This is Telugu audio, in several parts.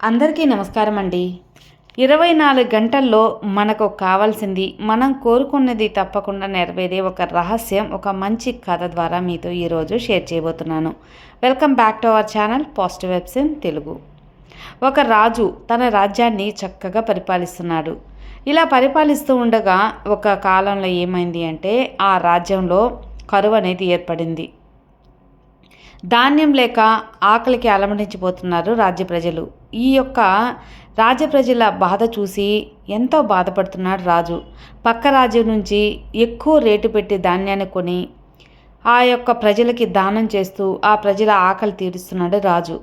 అందరికీ నమస్కారం అండి ఇరవై నాలుగు గంటల్లో మనకు కావాల్సింది మనం కోరుకున్నది తప్పకుండా నెరవేరే ఒక రహస్యం ఒక మంచి కథ ద్వారా మీతో ఈరోజు షేర్ చేయబోతున్నాను. Welcome back to our channel positive vibes in Telugu. ఒక రాజు తన రాజ్యాన్ని చక్కగా పరిపాలిస్తున్నాడు. ఇలా పరిపాలిస్తూ ఉండగా ఒక కాలంలో ఏమైంది అంటే ఆ రాజ్యంలో కరువు అనేది ఏర్పడింది. ధాన్యం లేక ఆకలికి అలమటించిపోతున్నారు రాజ్య ప్రజలు. ఈ యొక్క రాజ ప్రజల బాధ చూసి ఎంతో బాధపడుతున్నాడు రాజు. పక్క రాజు నుంచి ఎక్కువ రేటు పెట్టి ధాన్యాన్ని కొని ఆ యొక్క ప్రజలకి దానం చేస్తూ ఆ ప్రజల ఆకలి తీరుస్తున్నాడు రాజు.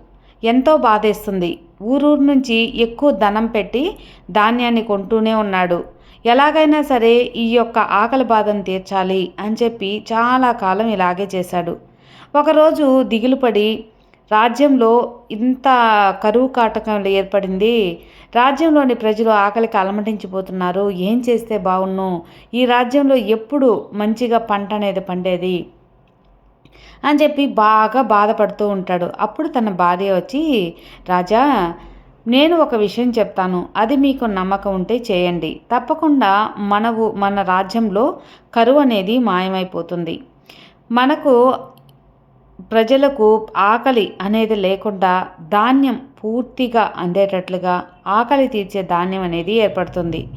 ఎంతో బాధేస్తుంది. ఊరూరు నుంచి ఎక్కువ ధనం పెట్టి ధాన్యాన్ని కొంటూనే ఉన్నాడు. ఎలాగైనా సరే ఈ యొక్క ఆకలి బాధను తీర్చాలి అని చెప్పి చాలా కాలం ఇలాగే చేశాడు. ఒకరోజు దిగులుపడి రాజ్యంలో ఇంత కరువు కాటకం ఏర్పడింది. రాజ్యంలోని ప్రజలు ఆకలికి అలమటించిపోతున్నారు. ఏం చేస్తే బాగున్ను? ఈ రాజ్యంలో ఎప్పుడు మంచిగా పంట అనేది పండేది? అని చెప్పి బాగా బాధపడుతూ ఉంటాడు. అప్పుడు తన భార్య వచ్చి రాజా నేను ఒక విషయం చెప్తాను. అది మీకు నమ్మకం ఉంటే చేయండి. తప్పకుండా మనవు మన రాజ్యంలో కరువు అనేది మాయమైపోతుంది. మనకు ప్రజలకు ఆకలి అనేది లేకుండా ధాన్యం పూర్తిగా అందేటట్లుగా ఆకలి తీర్చే ధాన్యం అనేది ఏర్పడుతుంది.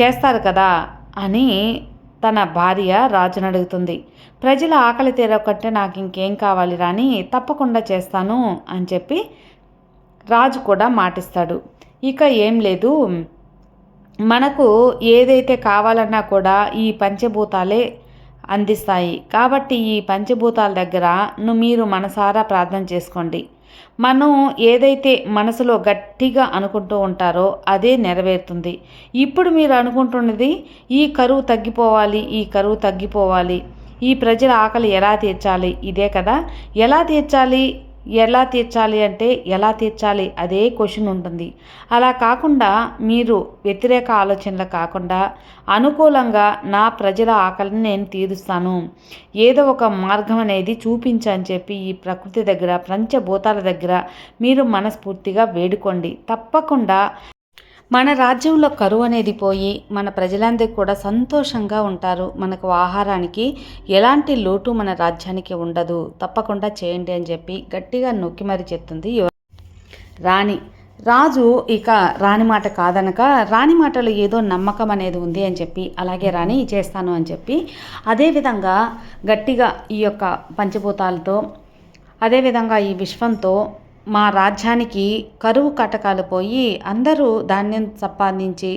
చేస్తారు కదా? అని తన భార్య రాజును అడుగుతుంది. ప్రజల ఆకలి తీరకంటే నాకు ఇంకేం కావాలి రాని తప్పకుండా చేస్తాను అని చెప్పి రాజు కూడా మాటిస్తాడు. ఇక ఏం లేదు. మనకు ఏదైతే కావాలన్నా కూడా ఈ పంచభూతాలే అందిస్తాయి. కాబట్టి ఈ పంచభూతాల దగ్గర మీరు మనసారా ప్రార్థన చేసుకోండి. మనం ఏదైతే మనసులో గట్టిగా అనుకుంటూ ఉంటారో అదే నెరవేరుతుంది. ఇప్పుడు మీరు అనుకుంటున్నది ఈ కరువు తగ్గిపోవాలి ఈ కరువు తగ్గిపోవాలి ఈ ప్రజల ఆకలి ఎలా తీర్చాలి ఇదే కదా? ఎలా తీర్చాలి? ఎలా తీర్చాలి అంటే ఎలా తీర్చాలి? అదే క్వశ్చన్ ఉంటుంది. అలా కాకుండా మీరు వ్యతిరేక ఆలోచనలు కాకుండా అనుకూలంగా నా ప్రజల ఆకలిని నేను తీరుస్తాను. ఏదో ఒక మార్గం అనేది చూపించని చెప్పి ఈ ప్రకృతి దగ్గర పంచభూతాల దగ్గర మీరు మనస్ఫూర్తిగా వేడుకోండి. తప్పకుండా మన రాజ్యంలో కరువు అనేది పోయి మన ప్రజలందరూ కూడా సంతోషంగా ఉంటారు. మనకు ఆహారానికి ఎలాంటి లోటు మన రాజ్యానికి ఉండదు. తప్పకుండా చేయండి అని చెప్పి గట్టిగా నొక్కి మరి చెప్తుంది రాణి. రాజు ఇక రాణి మాట కాదనక రాణి మాటలో ఏదో నమ్మకం అనేది ఉంది అని చెప్పి అలాగే రాణి చేస్తాను అని చెప్పి అదేవిధంగా గట్టిగా ఈ యొక్క పంచభూతాలతో అదేవిధంగా ఈ విశ్వంతో మా రాజ్యానికి కరువు కటకాలు పోయి అందరూ ధాన్యం సంపాదించి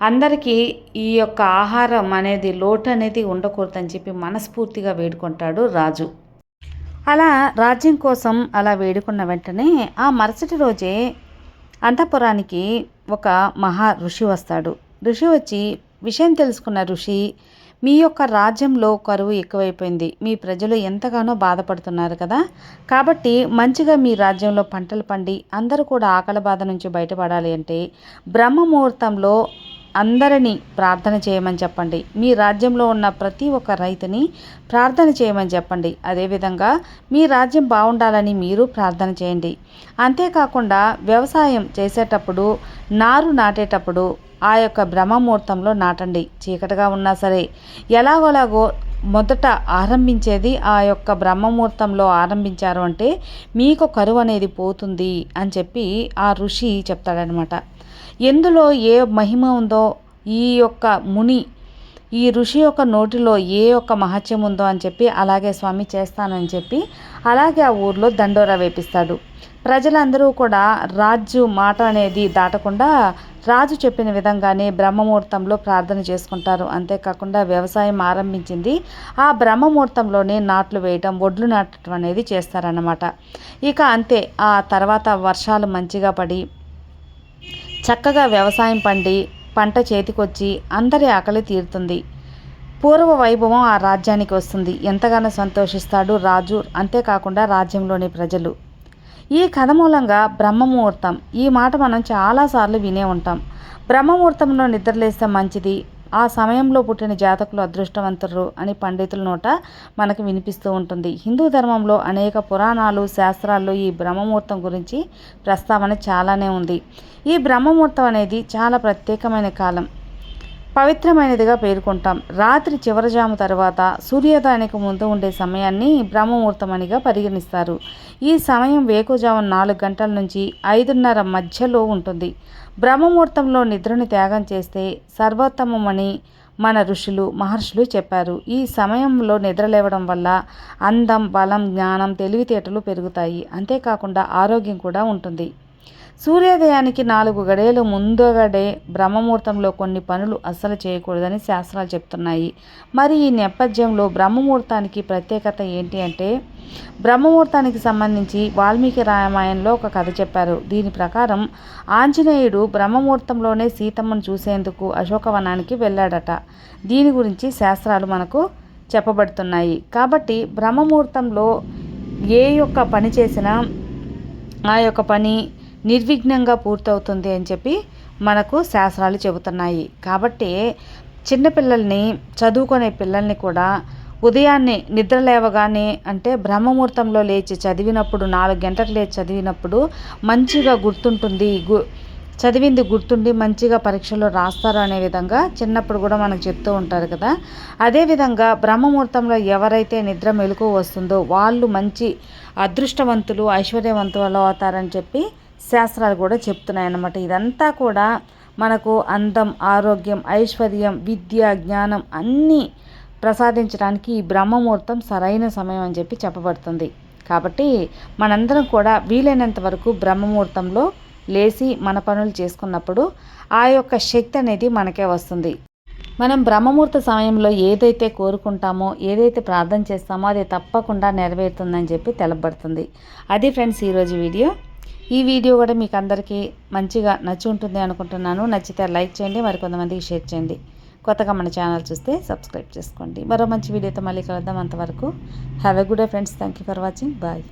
అందరికీ ఈ యొక్క ఆహారం అనేది లోటు అనేది ఉండకూడదని చెప్పి మనస్ఫూర్తిగా వేడుకుంటాడు రాజు. అలా రాజ్యం కోసం అలా వేడుకున్న వెంటనే ఆ మరుసటి రోజే అంతఃపురానికి ఒక మహా ఋషి వస్తాడు. ఋషి వచ్చి విషయం తెలుసుకున్న ఋషి మీ యొక్క రాజ్యంలో కరువు ఎక్కువైపోయింది. మీ ప్రజలు ఎంతగానో బాధపడుతున్నారు కదా. కాబట్టి మంచిగా మీ రాజ్యంలో పంటలు పండి అందరూ కూడా ఆకలి బాధ నుంచి బయటపడాలి అంటే బ్రహ్మ ముహూర్తంలో అందరినీ ప్రార్థన చేయమని చెప్పండి. మీ రాజ్యంలో ఉన్న ప్రతి ఒక్క రైతుని ప్రార్థన చేయమని చెప్పండి. అదేవిధంగా మీ రాజ్యం బాగుండాలని మీరు ప్రార్థన చేయండి. అంతేకాకుండా వ్యవసాయం చేసేటప్పుడు నారు నాటేటప్పుడు ఆ యొక్క బ్రహ్మముహూర్తంలో నాటండి. చీకటిగా ఉన్నా సరే. ఎలాగోలాగో మొదట ఆరంభించేది ఆ యొక్క బ్రహ్మముహూర్తంలో ఆరంభించారు అంటే మీకు కరువు అనేది పోతుంది అని చెప్పి ఆ ఋషి చెప్తాడనమాట ఎందులో ఏ మహిమ ఉందో ఈ యొక్క ముని ఈ ఋషి యొక్క నోటిలో ఏ యొక్క మహత్యం ఉందో అని చెప్పి అలాగే స్వామి చేస్తానని చెప్పి అలాగే ఆ ఊర్లో దండోరా వేపిస్తాడు. ప్రజలందరూ కూడా రాజు మాట అనేది దాటకుండా రాజు చెప్పిన విధంగానే బ్రహ్మముహూర్తంలో ప్రార్థన చేసుకుంటారు. అంతేకాకుండా వ్యవసాయం ఆరంభించింది. ఆ బ్రహ్మముహూర్తంలోనే నాట్లు వేయటం ఒడ్లు నాటడం అనేది చేస్తారన్నమాట. ఇక అంతే ఆ తర్వాత వర్షాలు మంచిగా పడి చక్కగా వ్యవసాయం పండి పంట చేతికొచ్చి అందరి ఆకలి తీరుతుంది. పూర్వ వైభవం ఆ రాజ్యానికి వస్తుంది. ఎంతగానో సంతోషిస్తాడు రాజు. అంతేకాకుండా రాజ్యంలోని ప్రజలు. ఈ కథ మూలంగా బ్రహ్మముహూర్తం. ఈ మాట మనం చాలాసార్లు వినే ఉంటాం. బ్రహ్మముహూర్తంలో నిద్రలేస్తే మంచిది. ఆ సమయంలో పుట్టిన జాతకులు అదృష్టవంతులు అని పండితుల నోట మనకు వినిపిస్తూ ఉంటుంది. హిందూ ధర్మంలో అనేక పురాణాలు శాస్త్రాల్లో ఈ బ్రహ్మముహూర్తం గురించి ప్రస్తావన చాలానే ఉంది. ఈ బ్రహ్మముహూర్తం అనేది చాలా ప్రత్యేకమైన కాలం. పవిత్రమైనదిగా పేర్కొంటాం. రాత్రి చివరజాము తర్వాత సూర్యోదయానికి ముందు ఉండే సమయాన్ని బ్రహ్మముహూర్తమనిగా పరిగణిస్తారు. ఈ సమయం వేకుజాము నాలుగు గంటల నుంచి ఐదున్నర మధ్యలో ఉంటుంది. బ్రహ్మముహూర్తంలో నిద్రను త్యాగం చేస్తే సర్వోత్తమమని మన ఋషులు మహర్షులు చెప్పారు. ఈ సమయంలో నిద్రలేవడం వల్ల అందం బలం జ్ఞానం తెలివితేటలు పెరుగుతాయి. అంతేకాకుండా ఆరోగ్యం కూడా ఉంటుంది. సూర్యోదయానికి నాలుగు గడేలు ముందుగడే బ్రహ్మముహూర్తంలో కొన్ని పనులు అస్సలు చేయకూడదని శాస్త్రాలు చెప్తున్నాయి. మరి ఈ నేపథ్యంలో బ్రహ్మముహూర్తానికి ప్రత్యేకత ఏంటి అంటే బ్రహ్మముహూర్తానికి సంబంధించి వాల్మీకి రామాయణంలో ఒక కథ చెప్పారు. దీని ప్రకారం ఆంజనేయుడు బ్రహ్మముహూర్తంలోనే సీతమ్మను చూసేందుకు అశోకవనానికి వెళ్ళాడట. దీని గురించి శాస్త్రాలు మనకు చెప్పబడుతున్నాయి. కాబట్టి బ్రహ్మముహూర్తంలో ఏ యొక్క పని చేసినా ఆ యొక్క పని నిర్విఘ్నంగా పూర్తవుతుంది అని చెప్పి మనకు శాస్త్రాలు చెబుతున్నాయి. కాబట్టి చిన్నపిల్లల్ని చదువుకునే పిల్లల్ని కూడా ఉదయాన్నే నిద్ర లేవగానే అంటే బ్రహ్మముహూర్తంలో లేచి చదివినప్పుడు నాలుగు గంటలకు లేచి చదివినప్పుడు మంచిగా గుర్తుంటుంది. గు చదివింది గుర్తుండి మంచిగా పరీక్షలో రాస్తారు అనే విధంగా చిన్నప్పుడు కూడా మనకు చెప్తూ ఉంటారు కదా. అదేవిధంగా బ్రహ్మముహూర్తంలో ఎవరైతే నిద్ర మెలకు వస్తుందో వాళ్ళు మంచి అదృష్టవంతులు ఐశ్వర్యవంతులు అవుతారని చెప్పి శాస్త్రాలు కూడా చెప్తున్నాయి అన్నమాట ఇదంతా కూడా మనకు అందం ఆరోగ్యం ఐశ్వర్యం విద్య జ్ఞానం అన్నీ ప్రసాదించడానికి ఈ బ్రహ్మముహూర్తం సరైన సమయం అని చెప్పి చెప్పబడుతుంది. కాబట్టి మనందరం కూడా వీలైనంత వరకు బ్రహ్మముహూర్తంలో లేచి మన పనులు చేసుకున్నప్పుడు ఆ యొక్క శక్తి అనేది మనకే వస్తుంది. మనం బ్రహ్మముహూర్త సమయంలో ఏదైతే కోరుకుంటామో ఏదైతే ప్రార్థన చేస్తామో అది తప్పకుండా నెరవేరుతుందని చెప్పి తెలబడుతుంది అది ఫ్రెండ్స్ ఈరోజు వీడియో. ఈ వీడియో కూడా మీకు అందరికీ మంచిగా నచ్చి ఉంటుంది అనుకుంటున్నాను. నచ్చితే లైక్ చేయండి మరి కొంతమందికి షేర్ చేయండి. కొత్తగా మన ఛానల్ చూస్తే సబ్స్క్రైబ్ చేసుకోండి. మరో మంచి వీడియోతో మళ్ళీ కలుద్దాం అంతవరకు. Have a good day friends thank you for watching bye